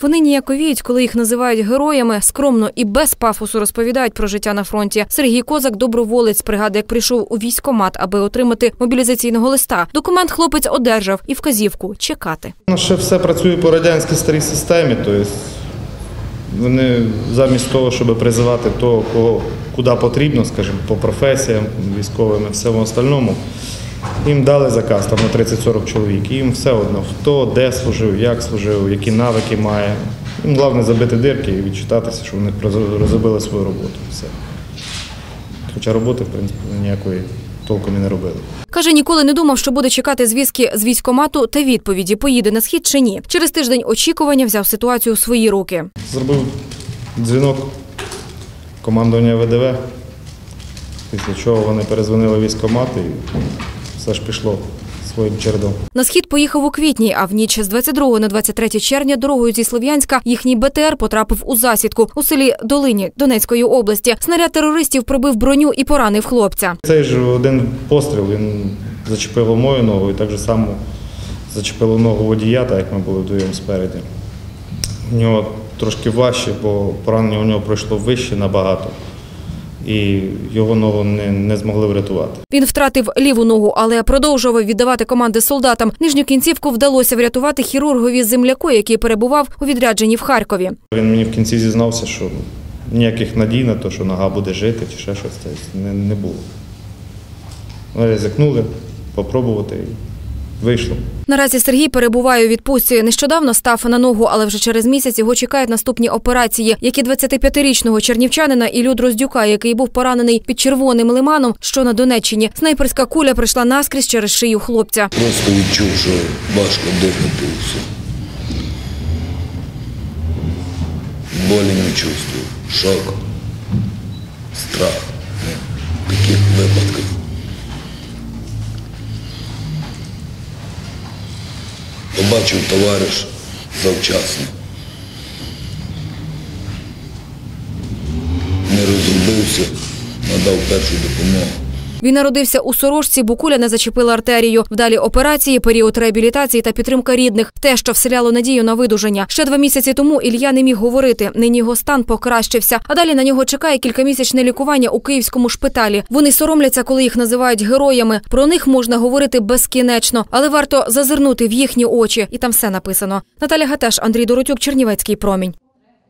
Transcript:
Вони ніяковіють, коли їх називають героями, скромно і без пафосу розповідають про життя на фронті. Сергій Козак доброволець пригадує, як прийшов у військкомат, аби отримати мобілізаційного листа. Документ хлопець одержав і вказівку чекати. Ну, ще все працює по радянській старій системі, тобто вони замість того, щоб призивати того, кого куди потрібно, скажімо, по професіям, військовим і всьому остальному, їм дали заказ там на 30-40 чоловік. І їм все одно, хто де служив, як служив, які навики має. Їм головне забити дирки і відчитатися, що вони розробили свою роботу. Все. Хоча роботи, в принципі, ніякої толком і не робили. Каже, ніколи не думав, що буде чекати звістки з військкомату та відповіді, поїде на схід чи ні. Через тиждень очікування взяв ситуацію у свої руки. Зробив дзвінок командування ВДВ, після чого вони перезвонили в військкомат і все ж пішло своїм чередом. На схід поїхав у квітні, а в ніч з 22 на 23 червня дорогою зі Слов'янська їхній БТР потрапив у засідку у селі Долині Донецької області. Снаряд терористів пробив броню і поранив хлопця. Цей ж один постріл він зачепив мою ногу і так же само зачепило ногу водія, так як ми були вдвоєм спереді. У нього трошки важче, бо поранення у нього пройшло вище набагато. І його ногу не, не змогли врятувати. Він втратив ліву ногу, але продовжував віддавати команди солдатам. Нижню кінцівку вдалося врятувати хірургові земляку, який перебував у відрядженні в Харкові. Він мені в кінці зізнався, що ніяких надій на те, що нога буде жити чи ще щось, не, не було. Ризикнули попробувати і вийшло. Наразі Сергій перебуває у відпустці. Нещодавно став на ногу, але вже через місяць його чекають наступні операції, як і 25-річного чернівчанина Ілю Дроздюка, який був поранений під червоним лиманом, що на Донеччині. Снайперська куля прийшла наскрізь через шию хлопця. Просто відчув, що важко дихати. Болі не чувствую. Шок, страх. Побачив товариш завчасно. Не розробився, надав першу допомогу. Він народився у Сорожці, бо куля не зачепила артерію. Вдалі операції, період реабілітації та підтримка рідних. Те, що вселяло надію на видуження. Ще два місяці тому Ілья не міг говорити. Нині його стан покращився. А далі на нього чекає кількамісячне лікування у київському шпиталі. Вони соромляться, коли їх називають героями. Про них можна говорити безкінечно, але варто зазирнути в їхні очі, і там все написано. Наталя Гатеш, Андрій Доротюк, Чернівецький промінь.